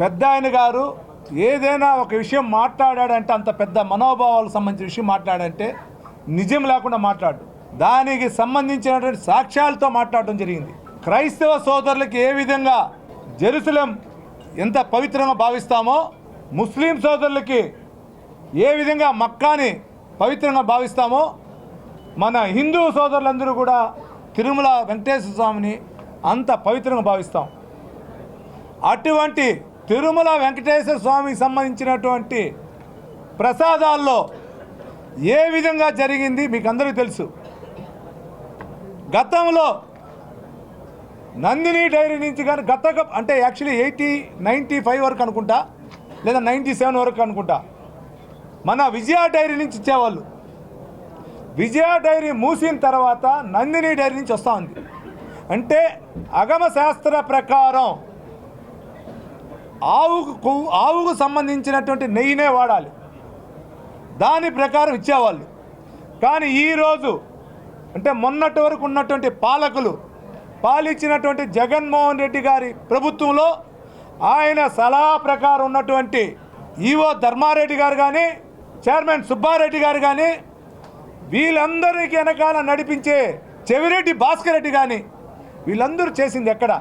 పెద్ద ఆయన గారు ఏదైనా ఒక విషయం మాట్లాడాడంటే అంత పెద్ద మనోభావాలకు సంబంధించిన విషయం మాట్లాడంటే నిజం లేకుండా మాట్లాడు. దానికి సంబంధించినటువంటి సాక్ష్యాలతో మాట్లాడడం జరిగింది. క్రైస్తవ సోదరులకి ఏ విధంగా జెరూసలేం ఎంత పవిత్రంగా భావిస్తామో ముస్లిం సోదరులకి ఏ విధంగా మక్కాని పవిత్రంగా భావిస్తామో మన హిందూ సోదరులందరూ కూడా తిరుమల వెంకటేశ్వర స్వామిని అంత పవిత్రంగా భావిస్తాం. అటువంటి తిరుమల వెంకటేశ్వర స్వామికి సంబంధించినటువంటి ప్రసాదాల్లో ఏ విధంగా జరిగింది మీకు అందరికీ తెలుసు. గతంలో నందిని డైరీ నుంచి కానీ గత అంటే యాక్చువల్లీ ఎయిటీ నైంటీ ఫైవ్ వరకు అనుకుంటా లేదా నైంటీ సెవెన్ వరకు అనుకుంటా. మన విజయ డైరీ నుంచి ఇచ్చేవాళ్ళు. విజయ డైరీ మూసిన తర్వాత నందిని డైరీ నుంచి వస్తూ ఉంది. అంటే అగమ శాస్త్ర ప్రకారం ఆవుకు కొవ్వు ఆవుకు సంబంధించినటువంటి నెయ్యినే వాడాలి. దాని ప్రకారం ఇచ్చేవాళ్ళు. కానీ ఈరోజు అంటే మొన్నటి వరకు ఉన్నటువంటి పాలకులు పాలిచ్చినటువంటి జగన్మోహన్ రెడ్డి గారి ప్రభుత్వంలో ఆయన సలహా ప్రకారం ఉన్నటువంటి ఈవో ధర్మారెడ్డి గారు కానీ చైర్మన్ సుబ్బారెడ్డి గారు కానీ వీళ్ళందరికీ వెనకాల నడిపించే చెవిరెడ్డి భాస్కర్ రెడ్డి కానీ వీళ్ళందరూ చేసింది ఎక్కడ?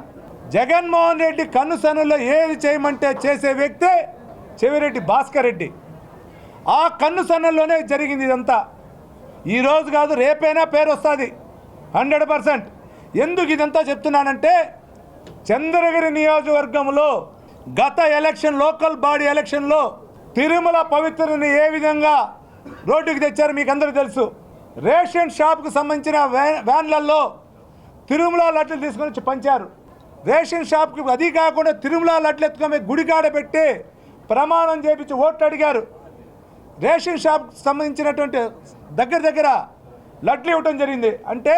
జగన్మోహన్ రెడ్డి కన్నుసనుల్లో ఏది చేయమంటే చేసే వ్యక్తే చెవిరెడ్డి భాస్కర్ రెడ్డి. ఆ కన్ను సన్నల్లోనే జరిగింది ఇదంతా. ఈరోజు కాదు రేపైనా పేరు వస్తుంది. Hundred percent. ఎందుకు ఇదంతా చెప్తున్నానంటే చంద్రగిరి నియోజకవర్గంలో గత ఎలక్షన్ లోకల్ బాడీ ఎలక్షన్లో తిరుమల పవిత్రని ఏ విధంగా రోడ్డుకి తెచ్చారు మీకు అందరికీ తెలుసు. రేషన్ షాప్కు సంబంధించిన వ్యాన్ వ్యాన్లలో తిరుమల లడ్లు తీసుకొని వచ్చి పంచారు. రేషన్ షాప్కి అది కాకుండా తిరుమల లడ్లు గుడికాడ పెట్టి ప్రమాణం చేపించి ఓట్లు అడిగారు. రేషన్ షాప్కి సంబంధించినటువంటి దగ్గర దగ్గర లడ్లు ఇవ్వటం జరిగింది. అంటే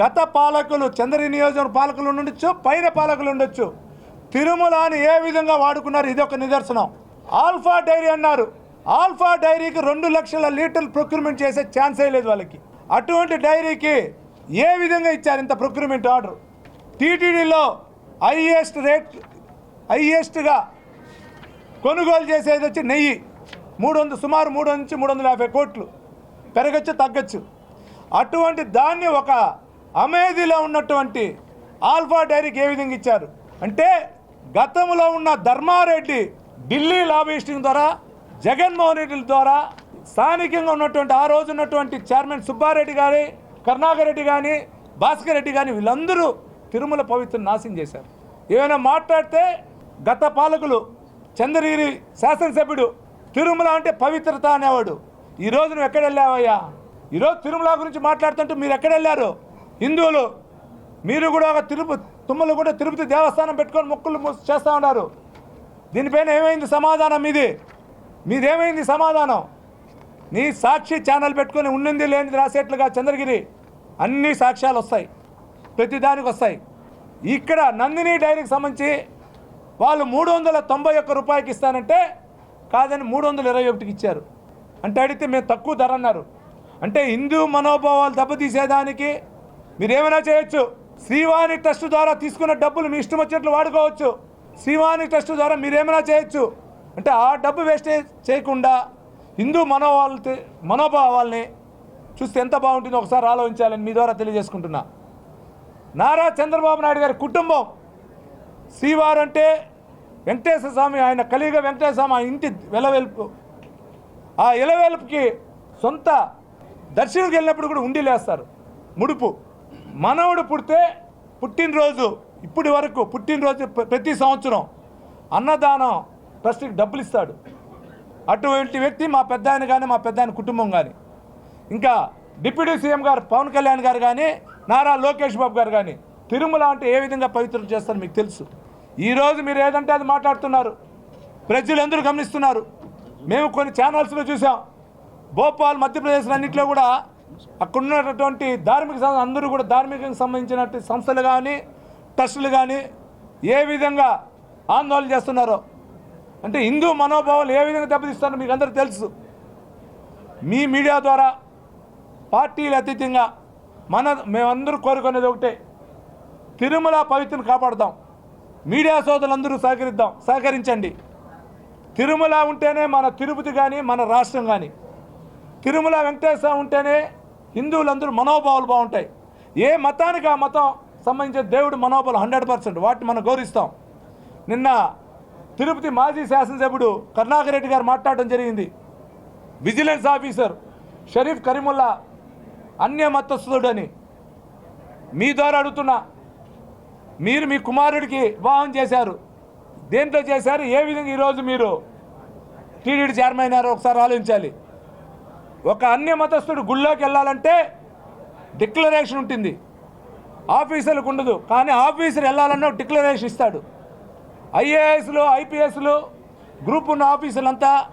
గత పాలకులు చంద్రి నియోజకవర్గ పాలకులు ఉండొచ్చు పైన పాలకులు ఉండొచ్చు. తిరుమలని ఏ విధంగా వాడుకున్నారు? ఇది ఒక నిదర్శనం. ఆల్ఫా డైరీ అన్నారు. ఆల్ఫా డైరీకి రెండు లక్షల లీటర్లు ప్రొక్యూర్మెంట్ చేసే ఛాన్సే లేదు వాళ్ళకి. అటువంటి డైరీకి ఏ విధంగా ఇచ్చారు ఇంత ప్రొక్యూర్మెంట్ ఆర్డర్? టీటీడీలో హైయెస్ట్ రేట్ హైయెస్ట్గా కొనుగోలు చేసేది వచ్చి నెయ్యి. మూడు వందలు సుమారు మూడు నుంచి మూడు వందల యాభై కోట్లు. పెరగచ్చు తగ్గచ్చు. అటువంటి దాన్ని ఒక అమేధిలో ఉన్నటువంటి ఆల్ఫా డైరీకి ఏ విధంగా ఇచ్చారు? అంటే గతంలో ఉన్న ధర్మారెడ్డి ఢిల్లీ లాబిస్టింగ్ ద్వారా జగన్మోహన్ రెడ్డి ద్వారా స్థానికంగా ఉన్నటువంటి ఆ రోజు ఉన్నటువంటి చైర్మన్ సుబ్బారెడ్డి గారి కరుణాకర్ రెడ్డి కానీ భాస్కర్ రెడ్డి కానీ వీళ్ళందరూ తిరుమల పవిత్రను నాశనం చేశారు. ఏమైనా మాట్లాడితే గత పాలకులు చంద్రగిరి శాసనసభ్యుడు తిరుమల అంటే పవిత్రత అనేవాడు. ఈరోజు నువ్వు ఎక్కడ వెళ్ళావయ్యా? ఈరోజు తిరుమల గురించి మాట్లాడుతుంటే మీరు ఎక్కడ వెళ్ళారు? హిందువులు మీరు కూడా ఒక తిరుపతి తుమ్మలు కూడా తిరుపతి దేవస్థానం పెట్టుకొని మొక్కులు చేస్తూ ఉన్నారు. దీనిపైన ఏమైంది సమాధానం మీది? మీదేమైంది సమాధానం? నీ సాక్షి ఛానల్ పెట్టుకొని ఉన్నింది లేనిది రాసేట్లుగా చంద్రగిరి. అన్ని సాక్ష్యాలు వస్తాయి. ప్రతిదానికి వస్తాయి ఇక్కడ నందిని డైరీకి సంబంధించి వాళ్ళు మూడు వందల తొంభై ఒక్క రూపాయికి ఇస్తానంటే కాదని మూడు వందల ఇరవై ఒకటికి ఇచ్చారు. అంటే అడిగితే మేము తక్కువ ధర అన్నారు. అంటే హిందూ మనోభావాలు దెబ్బతీసేదానికి మీరేమైనా చేయొచ్చు. శ్రీవాణి ట్రస్ట్ ద్వారా తీసుకున్న డబ్బులు మీ ఇష్టం వచ్చినట్లు వాడుకోవచ్చు. శ్రీవాణి ట్రస్ట్ ద్వారా మీరేమైనా చేయొచ్చు. అంటే ఆ డబ్బు వేస్టేజ్ చేయకుండా హిందూ మనోభావాలు మనోభావాల్ని చూస్తే ఎంత బాగుంటుందో ఒకసారి ఆలోచించాలని మీ ద్వారా తెలియజేసుకుంటున్నా. నారా చంద్రబాబు నాయుడు గారి కుటుంబం. శ్రీవారు అంటే వెంకటేశ్వర స్వామి ఆయన కలియుగ వెంకటేశ్వర స్వామి ఆ ఇంటి వెలవెల్పు. ఆ ఎలవెల్పుకి సొంత దర్శనంకి వెళ్ళినప్పుడు కూడా ఉండి లేస్తారు. ముడుపు. మనవడు పుడితే పుట్టినరోజు ఇప్పటి వరకు పుట్టినరోజు ప్రతి సంవత్సరం అన్నదానం ట్రస్ట్కి డబ్బులు ఇస్తాడు. అటువంటి వ్యక్తి మా పెద్ద ఆయన కానీ మా పెద్ద ఆయన కుటుంబం కానీ ఇంకా డిప్యూటీ సీఎం గారు పవన్ కళ్యాణ్ గారు కానీ నారా లోకేష్ బాబు గారు కానీ తిరుమల అంటే ఏ విధంగా పవిత్రం చేస్తారో మీకు తెలుసు. ఈరోజు మీరు ఏదంటే అది మాట్లాడుతున్నారు. ప్రజలందరూ గమనిస్తున్నారు. మేము కొన్ని ఛానల్స్లో చూసాం. భోపాల్ మధ్యప్రదేశ్ అన్నింటిలో కూడా అక్కడ ఉన్నటువంటి ధార్మిక అందరూ కూడా ధార్మికంగా సంబంధించినటువంటి సంస్థలు కానీ ట్రస్టులు కానీ ఏ విధంగా ఆందోళన చేస్తున్నారో. అంటే హిందూ మనోభావాలు ఏ విధంగా దెబ్బతీస్తారో మీకు అందరూ తెలుసు. మీ మీడియా ద్వారా పార్టీలు అతీతంగా మన మేమందరూ కోరుకునేది ఒకటే. తిరుమల పవిత్రను కాపాడుదాం. మీడియా సోదరులందరూ సహకరిద్దాం. సహకరించండి. తిరుమల ఉంటేనే మన తిరుపతి కానీ మన రాష్ట్రం కానీ తిరుమల వెంకటేశ్వర ఉంటేనే హిందువులందరూ మనోభావాలు బాగుంటాయి. ఏ మతానికి ఆ మతం సంబంధించిన దేవుడు మనోభావాలు హండ్రెడ్ పర్సెంట్ వాటిని మనం గౌరవిస్తాం. నిన్న తిరుపతి మాజీ శాసనసభ్యుడు కరుణాకర్ రెడ్డి గారు మాట్లాడడం జరిగింది. విజిలెన్స్ ఆఫీసర్ షరీఫ్ కరీముల్లా అన్య మతస్థుడని మీ ద్వారా అడుగుతున్నా. మీరు మీ కుమారుడికి వివాహం చేశారు. దేంట్లో చేశారు? ఏ విధంగా ఈరోజు మీరు టీడీడీ చైర్మన్ అయినారో ఒకసారి ఆలోచించాలి. ఒక అన్య మతస్థుడు గుళ్ళోకి వెళ్ళాలంటే డిక్లరేషన్ ఉంటుంది. ఆఫీసర్లకు ఉండదు. కానీ ఆఫీసర్ వెళ్ళాలన్న డిక్లరేషన్ ఇస్తాడు. ఐఏఎస్లు ఐపీఎస్లు గ్రూప్ ఉన్న ఆఫీసులంతా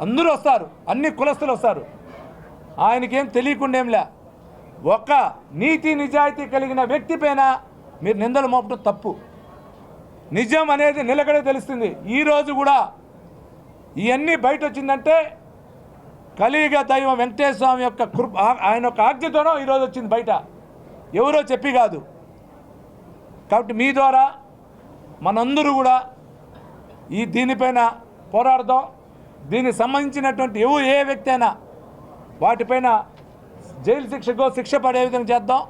అందరూ వస్తారు. అన్ని కులస్తులు వస్తారు. ఆయనకేం తెలియకుండా ఏంలే ఒక నీతి నిజాయితీ కలిగిన వ్యక్తి పైన మీరు నిందలు మోపడం తప్పు. నిజం అనేది నిలకడే తెలుస్తుంది. ఈరోజు కూడా ఇవన్నీ బయట వచ్చిందంటే కలియుగ దైవం వెంకటేశ్వర స్వామి యొక్క కృప ఆయన యొక్క ఆజ్ఞతోనో ఈరోజు వచ్చింది బయట. ఎవరో చెప్పి కాదు. కాబట్టి మీ ద్వారా మనందరూ కూడా ఈ దీనిపైన పోరాడదాం. దీనికి సంబంధించినటువంటి ఎవరు ఏ వ్యక్తి అయినా వాటిపైన జైలు శిక్షకో శిక్ష పడే విధంగా చేద్దాం